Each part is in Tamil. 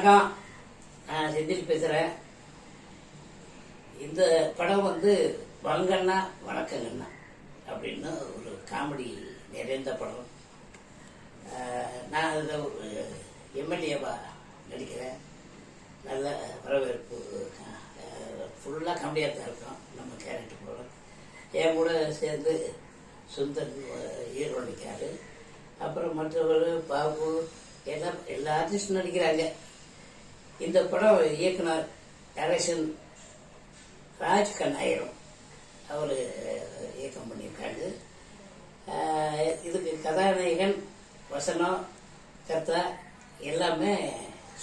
வணக்கம் நான் செந்தில் பேசுகிறேன் இந்த படம் வந்து வங்கண்ணா வணக்கங்கண்ணா அப்படின்னு ஒரு காமெடி நிறைந்த படம். நான் அதில் ஒரு எம்எல்ஏவா நடிக்கிறேன். நல்ல வரவேற்பு ஃபுல்லாக காமெடியாக தான் இருக்கும் நம்ம கேரக்டர் படம் என் கூட சேர்ந்து சுந்தர் ஹீரோ நடிக்காரு. அப்புறம் மற்றவர் பாபு எல்லாம் எல்லா ஆர்டிஸ்டும் நடிக்கிறாங்க. இந்த படம் இயக்குனர் டைரக்ஷன் ராஜ் கண்ணாயிரம் அவர் இயக்கம் பண்ணியிருக்காங்க இதுக்கு கதாநாயகன் வசனம் கர்த்தா எல்லாமே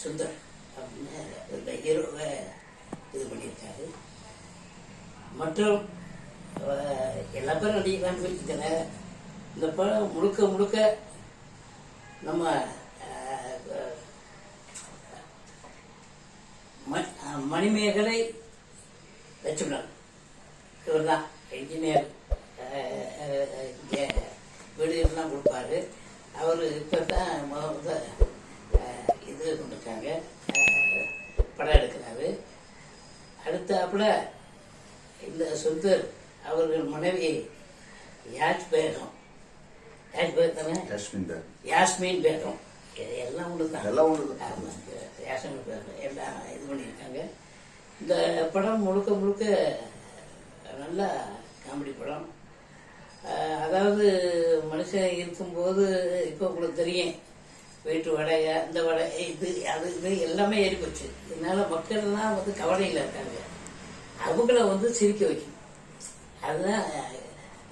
சுந்தர் அப்படின்னு இந்த ஹீரோவை இது பண்ணியிருக்காரு. மற்றும் எல்லா பேரும் நடிக்கிறான்னு சொல்லிக்கிட்டேன் இந்த படம் முழுக்க முழுக்க நம்ம மணிமேகலை லட்சுமணன் இவர் தான் இன்ஜினியர் வீடுகள்லாம் கொடுப்பாரு. அவர் இப்போ தான் இது பண்ணிருக்காங்க ஆஹ், படம் எடுக்கிறாரு. அடுத்தாப்புல இந்த சுந்தர் அவர்கள் மனைவி யாஜ் பேகம் யாஜ் பேகம். தானே யாஸ்மின் பேகம். எல்லாம் ஒன்று தான் எல்லாம் ஒண்ணுதான். ஆமா, ஃபேஷன் எல்லாம் இது பண்ணியிருக்காங்க. இந்த படம் முழுக்க முழுக்க நல்ல காமெடி படம். அதாவது மனுஷன் இருக்கும்போது இப்போ உங்களுக்கு தெரியும். வீட்டு வடகை இந்த வடை இது அது இது எல்லாமே ஏறி போச்சு இதனால மக்கள்லாம் வந்து கவலையில் இருக்காங்க. அவங்கள வந்து சிரிக்க வைக்கும். அதுதான்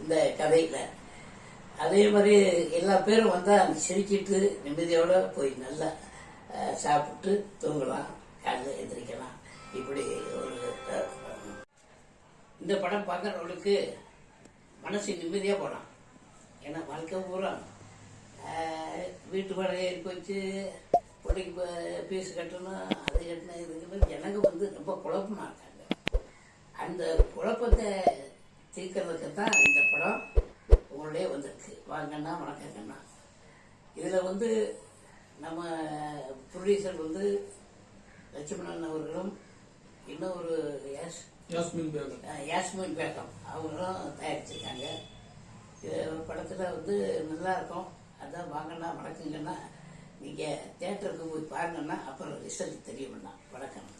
இந்த கதையில். அதே மாதிரி எல்லா பேரும் வந்தால் சிரிச்சிட்டு நிம்மதியோடு போய் நல்லா சாப்பிட்டு தூங்கலாம். காலையில் எந்திரிக்கலாம். இப்படி ஒரு இந்த படம் பார்க்குறவங்களுக்கு மனசு நிம்மதியாக போகலாம் ஏன்னா வாழ்க்கை பூரா வீட்டு வாடகை போச்சு. பிள்ளைக்கு ஃபீஸ் கட்டணும் அது கட்டணும் இது ஜனங்க வந்து ரொம்ப குழப்பமாக இருக்காங்க. அந்த குழப்பத்தை தீர்க்கறதுக்கு தான் இந்த படம் உங்களே வந்திருக்கு. வாங்கண்ணா வணக்கங்கண்ணா. இதில் வந்து நம்ம ப்ரொடியூசர் வந்து லட்சுமணன் அவர்களும் இன்னும் ஒரு யாஸ் யாஸ்மின் பேகம். யாஸ்மின் பேகம். அவங்களும் தயாரிச்சிருக்காங்க. படத்தில் வந்து நல்லா இருக்கும் அதான் வாங்கண்ணா வணக்கங்கண்ணா. நீங்கள் தேட்டருக்கு போய் பாருங்கன்னா அப்புறம் ரிசல்ட் தெரியும்ண்ணா. வணக்கம்